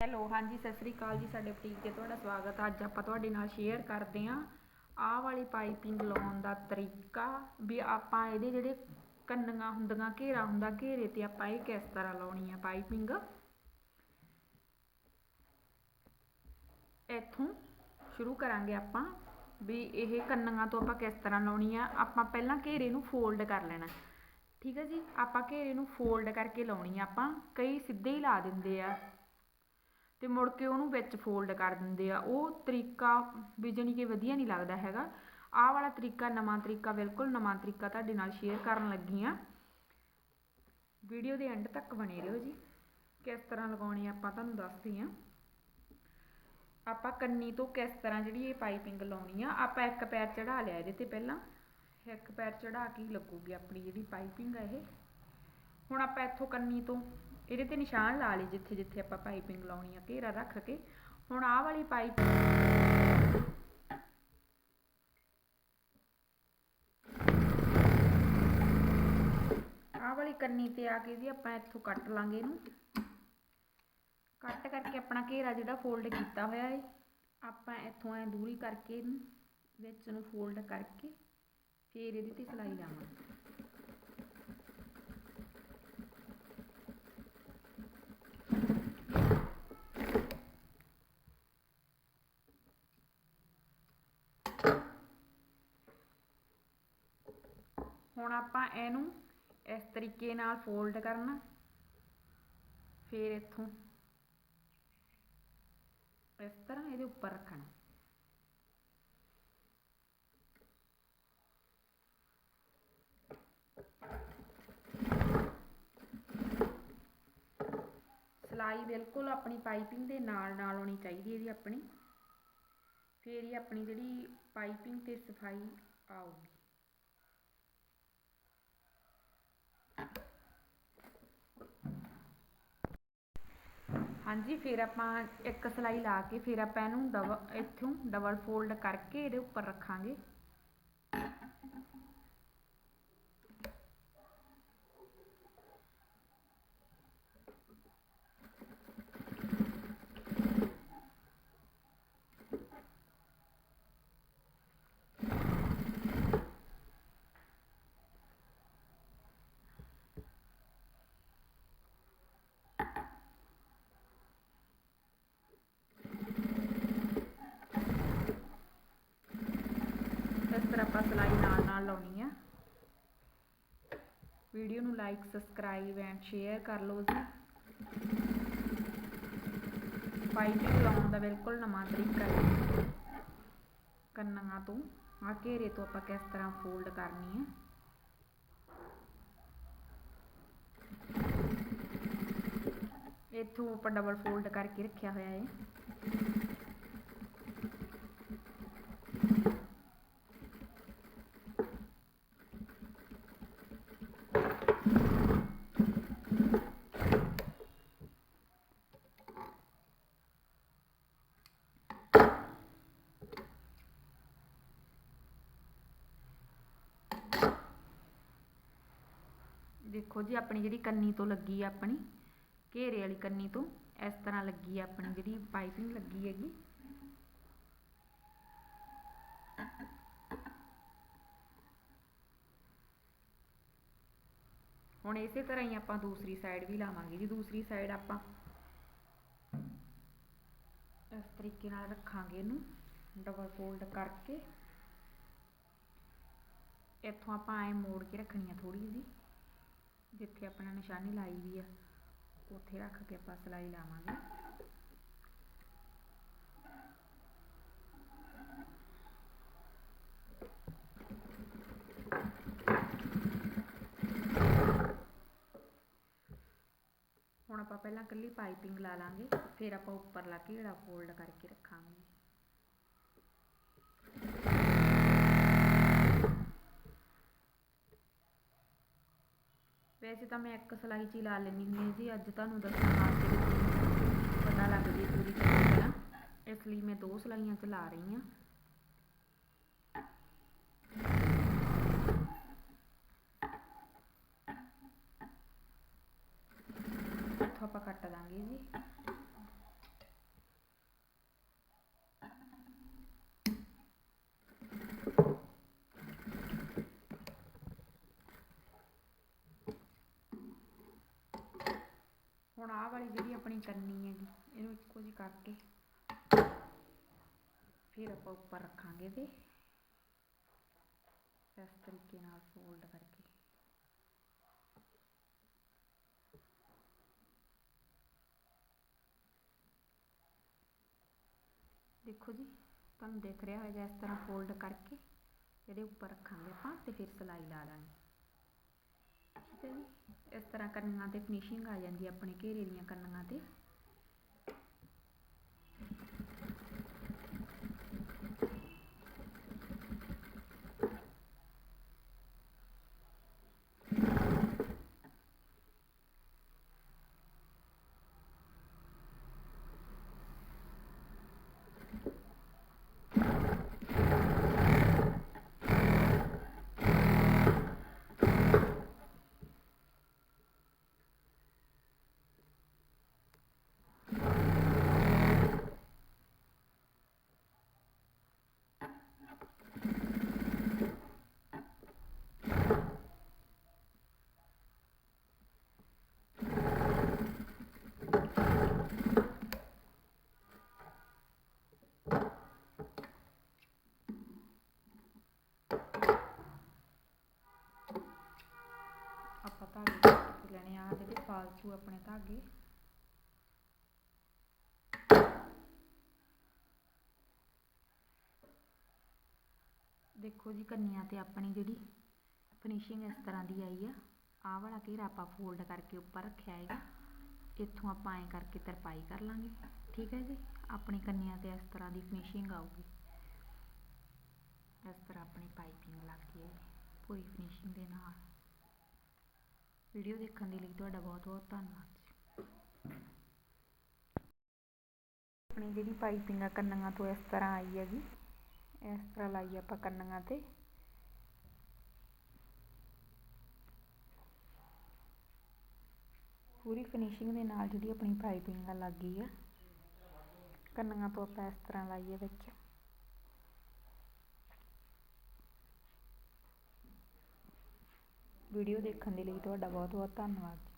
Hello, ਹਾਂਜੀ, ਸਤਿ ਸ੍ਰੀ ਅਕਾਲ ਜੀ ਸਾਡੇ ਬੁਟੀਕ ਤੇ ਤੁਹਾਡਾ ਸਵਾਗਤ ਹੈ। ਅੱਜ ਆਪਾਂ ਤੁਹਾਡੇ ਨਾਲ ਸ਼ੇਅਰ ਕਰਦੇ ਹਾਂ ਆਹ ਵਾਲੀ ਪਾਈਪਿੰਗ ਲਾਉਣ ਦਾ ਤਰੀਕਾ ਵੀ ਆਪਾਂ ਇਹਦੇ ਜਿਹੜੇ ਕੰਨੀਆਂ ਹੁੰਦੀਆਂ, ਘੇਰਾ ਹੁੰਦਾ, ਘੇਰੇ ਤੇ ਆਪਾਂ ਇਹ ਕਿਸ ਤਰ੍ਹਾਂ ਲਾਉਣੀ ਆ ਪਾਈਪਿੰਗ ਇੱਥੋਂ ਸ਼ੁਰੂ ਕਰਾਂਗੇ ਆਪਾਂ ਵੀ ਇਹ ਕੰਨੀਆਂ ਤੋਂ ਆਪਾਂ ਕਿਸ ਤਰ੍ਹਾਂ ਲਾਉਣੀ ਆ। ਆਪਾਂ ਪਹਿਲਾਂ ਘੇਰੇ ਨੂੰ ਫੋਲਡ ਕਰ ਲੈਣਾ। ਠੀਕ ਹੈ ਜੀ? ਆਪਾਂ ਘੇਰੇ ਨੂੰ ਫੋਲਡ ਕਰਕੇ ਲਾਉਣੀ ਆ ਆਪਾਂ। ਕਈ ਸਿੱਧੇ ਹੀ ਲਾ ਦਿੰਦੇ ਆ। ਅਤੇ ਮੁੜ ਕੇ ਉਹਨੂੰ ਵਿੱਚ ਫੋਲਡ ਕਰ ਦਿੰਦੇ ਆ। ਉਹ ਤਰੀਕਾ ਵੀ ਜਾਣੀ ਕਿ ਵਧੀਆ ਨਹੀਂ ਲੱਗਦਾ ਹੈਗਾ। ਆਹ ਵਾਲਾ ਤਰੀਕਾ, ਨਵਾਂ ਤਰੀਕਾ ਬਿਲਕੁਲ ਨਵਾਂ ਤਰੀਕਾ ਤੁਹਾਡੇ ਨਾਲ ਸ਼ੇਅਰ ਕਰਨ ਲੱਗੀ ਆ ਵੀਡੀਓ ਦੇ ਐਂਡ ਤੱਕ ਬਣੇ ਰਹੋ ਜੀ। ਕਿਸ ਤਰ੍ਹਾਂ ਲਗਾਉਣੀ ਆਪਾਂ ਤੁਹਾਨੂੰ ਦੱਸਦੀ ਆ ਆਪਾਂ ਕੰਨੀ ਤੋਂ ਕਿਸ ਤਰ੍ਹਾਂ ਜਿਹੜੀ ਇਹ ਪਾਈਪਿੰਗ ਲਾਉਣੀ ਆ, ਆਪਾਂ ਇੱਕ ਪੈਰ ਚੜਾ ਲਿਆ ਇਹਦੇ ਤੇ ਪਹਿਲਾਂ। ਇੱਕ ਪੈਰ ਚੜਾ ਕੇ ਹੀ ਲੱਗੂਗੀ ਆਪਣੀ ਜਿਹੜੀ ਪਾਈਪਿੰਗ ਆ ਇਹ। ਹੁਣ ਆਪਾਂ ਇੱਥੋਂ ਕੰਨੀ ਤੋਂ ਇਹਦੇ ਤੇ ਨਿਸ਼ਾਨ ਲਾ ਲਈ ਜਿੱਥੇ ਜਿੱਥੇ ਆਪਾਂ ਪਾਈਪਿੰਗ ਲਾਉਣੀ ਆ, ਘੇਰਾ ਰੱਖ ਕੇ। ਹੁਣ ਆਹ ਵਾਲੀ ਪਾਈਪ ਆਹ ਵਾਲੀ ਕੰਨੀ ਤੇ ਆ ਕੇ ਜੀ ਆਪਾਂ ਇੱਥੋਂ ਕੱਟ ਲਾਂਗੇ ਇਹਨੂੰ। ਕੱਟ ਕਰਕੇ ਆਪਣਾ ਘੇਰਾ ਜਿਹੜਾ ਫੋਲਡ ਕੀਤਾ ਹੋਇਆ ਹੈ ਆਪਾਂ ਇੱਥੋਂ ਐ ਦੂਰੀ ਕਰਕੇ ਇਹਨੂੰ ਵਿੱਚ ਨੂੰ ਫੋਲਡ ਕਰਕੇ ਫੇਰ ਇਹਦੇ ਤੇ ਸਿਲਾਈ ਲਾਵਾਂਗੇ। ਹੁਣ ਆਪਾਂ ਇਹਨੂੰ ਇਸ ਤਰੀਕੇ ਨਾਲ ਫੋਲਡ ਕਰਨਾ। ਫਿਰ ਇੱਥੋਂ ਇਸ ਤਰ੍ਹਾਂ ਇਹਦੇ ਉੱਪਰ ਰੱਖਣਾ। ਸਿਲਾਈ ਬਿਲਕੁਲ ਆਪਣੀ ਪਾਈਪਿੰਗ ਦੇ ਨਾਲ ਨਾਲ ਹੋਣੀ ਚਾਹੀਦੀ ਇਹਦੀ ਆਪਣੀ। ਫਿਰ ਹੀ ਆਪਣੀ ਜਿਹੜੀ ਪਾਈਪਿੰਗ ਤੇ ਸਫ਼ਾਈ ਆਊਗੀ। ਹਾਂਜੀ, ਫਿਰ ਆਪਾਂ ਇੱਕ ਸਲਾਈ ਲਾ ਕੇ ਫਿਰ ਆਪਾਂ ਇਹਨੂੰ ਡਬਲ ਇੱਥੋਂ ਡਬਲ ਫੋਲਡ ਕਰਕੇ ਇਹਦੇ ਉੱਪਰ ਰੱਖਾਂਗੇ। ਇਸ ਤਰ੍ਹਾਂ ਆਪਾਂ ਸਿਲਾਈ ਨਾਲ ਨਾਲ ਲਾਉਣੀ ਆ। ਵੀਡੀਓ ਨੂੰ ਲਾਈਕ ਸਬਸਕ੍ਰਾਈਬ ਐਂਡ ਸ਼ੇਅਰ ਕਰ ਲਓ ਜੀ। ਪਾਈਪਿੰਗ ਲਾਉਣ ਦਾ ਬਿਲਕੁਲ ਨਵਾਂ ਤਰੀਕਾ ਹੈ। ਕੰਨਾਂ ਤੋਂ ਆ ਘੇਰੇ ਤੋਂ ਆਪਾਂ ਕਿਸ ਤਰ੍ਹਾਂ ਫੋਲਡ ਕਰਨੀ ਹੈ। ਇੱਥੋਂ ਆਪਾਂ ਡਬਲ ਫੋਲਡ ਕਰਕੇ ਰੱਖਿਆ ਹੋਇਆ ਹੈ। ਦੇਖੋ ਜੀ, ਆਪਣੀ ਜਿਹੜੀ ਕੰਨੀ ਤੋਂ ਲੱਗੀ ਆ ਆਪਣੀ, ਘੇਰੇ ਵਾਲੀ ਕੰਨੀ ਤੋਂ, ਇਸ ਤਰ੍ਹਾਂ ਲੱਗੀ ਆ ਆਪਣੀ ਜਿਹੜੀ ਪਾਈਪਿੰਗ ਲੱਗੀ ਹੈਗੀ। ਹੁਣ ਇਸੇ ਤਰ੍ਹਾਂ ਹੀ ਆਪਾਂ ਦੂਸਰੀ ਸਾਈਡ ਵੀ ਲਾਵਾਂਗੇ ਜੀ, ਦੂਸਰੀ ਸਾਈਡ ਆਪਾਂ ਇਸ ਤਰੀਕੇ ਨਾਲ ਰੱਖਾਂਗੇ ਇਹਨੂੰ ਡਬਲ ਫੋਲਡ ਕਰਕੇ। ਇੱਥੋਂ ਆਪਾਂ ਐ ਮੋੜ ਕੇ ਰੱਖਣੀ ਆ ਥੋੜੀ ਜੀ ਜਿੱਥੇ ਆਪਣਾ ਨਿਸ਼ਾਨੀ ਲਾਈ ਵੀ ਆ, ਉੱਥੇ ਰੱਖ ਕੇ ਆਪਾਂ ਸਿਲਾਈ ਲਾਵਾਂਗੇ। ਹੁਣ ਆਪਾਂ ਪਹਿਲਾਂ ਇਕੱਲੀ ਪਾਈਪਿੰਗ ਲਾ ਲਾਂਗੇ, ਫਿਰ ਆਪਾਂ ਉੱਪਰ ਲਾ ਕੇ ਜਿਹੜਾ ਫੋਲਡ ਕਰਕੇ ਰੱਖਾਂਗੇ। ਵੈਸੇ ਤਾਂ ਮੈਂ ਇੱਕ ਸਲਾਈ 'ਚ ਹੀ ਲਾ ਲੈਂਦੀ ਹੁੰਦੀ ਹਾਂ ਜੀ, ਅੱਜ ਤੁਹਾਨੂੰ ਦੱਸਣ ਵਾਸਤੇ ਪਤਾ ਲੱਗ ਜੇ ਪੂਰੀ ਤਰ੍ਹਾਂ। ਇਸ ਲਈ ਮੈਂ ਦੋ ਸਲਾਈਆਂ 'ਚ ਲਾ ਰਹੀ ਹਾਂ ਇੱਥੋਂ ਆਪਾਂ ਕੱਟ ਦਾਂਗੇ ਜੀ ਹੁਣ ਆਹ ਵਾਲੀ ਜਿਹੜੀ ਆਪਣੀ ਕੰਨੀ ਹੈਗੀ, ਇਹਨੂੰ ਇੱਕੋ ਜਿਹੀ ਕਰਕੇ ਫਿਰ ਆਪਾਂ ਉੱਪਰ ਰੱਖਾਂਗੇ ਤੇ ਇਸ ਤਰੀਕੇ ਨਾਲ ਫੋਲਡ ਕਰਕੇ। ਦੇਖੋ ਜੀ, ਤੁਹਾਨੂੰ ਦਿਖ ਰਿਹਾ ਹੋਏਗਾ ਇਸ ਤਰ੍ਹਾਂ ਫੋਲਡ ਕਰਕੇ ਇਹਦੇ ਉੱਪਰ ਰੱਖਾਂਗੇ ਆਪਾਂ ਤੇ ਫਿਰ ਸਿਲਾਈ ਲਾ ਲਾਂਗੇ। ਠੀਕ ਹੈ ਜੀ ਇਸ ਤਰ੍ਹਾਂ ਕੰਨਾਂ ਤੇ ਫਿਨਿਸ਼ਿੰਗ ਆ ਜਾਂਦੀ ਹੈ ਆਪਣੇ ਘੇਰੇ ਦੀਆਂ ਕੰਨਾਂ ਤੇ ਆਪਾਂ ਧਾਗੇ ਕੱਟ ਕੇ ਲੈਣੇ ਆ ਜਿਹੜੇ ਫਾਲਤੂ ਆਪਣੇ ਧਾਗੇ। ਦੇਖੋ ਜੀ ਕੰਨੀਆਂ ਤੇ ਆਪਣੀ ਜਿਹੜੀ ਫਿਨਿਸ਼ਿੰਗ ਇਸ ਤਰ੍ਹਾਂ ਦੀ ਆਈ ਆ। ਆਹ ਵਾਲਾ ਘੇਰਾ ਆਪਾਂ ਫੋਲਡ ਕਰਕੇ ਉੱਪਰ ਰੱਖਿਆ ਹੈਗਾ। ਇੱਥੋਂ ਆਪਾਂ ਐਂ ਕਰਕੇ ਤਰਪਾਈ ਕਰ ਲਾਂਗੇ। ਠੀਕ ਹੈ ਜੀ? ਆਪਣੀ ਕੰਨੀਆਂ ਤੇ ਇਸ ਤਰ੍ਹਾਂ ਦੀ ਫਿਨਿਸ਼ਿੰਗ ਆਊਗੀ। ਇਸ ਤਰ੍ਹਾਂ ਆਪਣੀ ਪਾਈਪਿੰਗ ਲੱਗ ਗਈ ਹੈ ਪੂਰੀ ਫਿਨਿਸ਼ਿੰਗ ਦੇ ਨਾਲ। ਵੀਡੀਓ ਦੇਖਣ ਦੇ ਲਈ ਤੁਹਾਡਾ ਬਹੁਤ ਬਹੁਤ ਧੰਨਵਾਦ ਜੀ। ਆਪਣੀ ਜਿਹੜੀ ਪਾਈਪਿੰਗ ਆ ਕੰਨਾਂ ਤੋਂ ਇਸ ਤਰ੍ਹਾਂ ਆਈ ਹੈਗੀ, ਇਸ ਤਰ੍ਹਾਂ ਲਾਈ ਆਪਾਂ ਕੰਨਾਂ ਤੇ। ਪੂਰੀ ਫਿਨਿਸ਼ਿੰਗ ਦੇ ਨਾਲ ਜਿਹੜੀ ਆਪਣੀ ਪਾਈਪਿੰਗ ਆ ਲੱਗ ਗਈ ਆ, ਕੰਨਾਂ ਤੋਂ ਆਪਾਂ ਇਸ ਤਰ੍ਹਾਂ ਲਾਈਏ ਵਿੱਚ। ਵੀਡੀਓ ਦੇਖਣ ਦੇ ਲਈ ਤੁਹਾਡਾ ਬਹੁਤ ਬਹੁਤ ਧੰਨਵਾਦ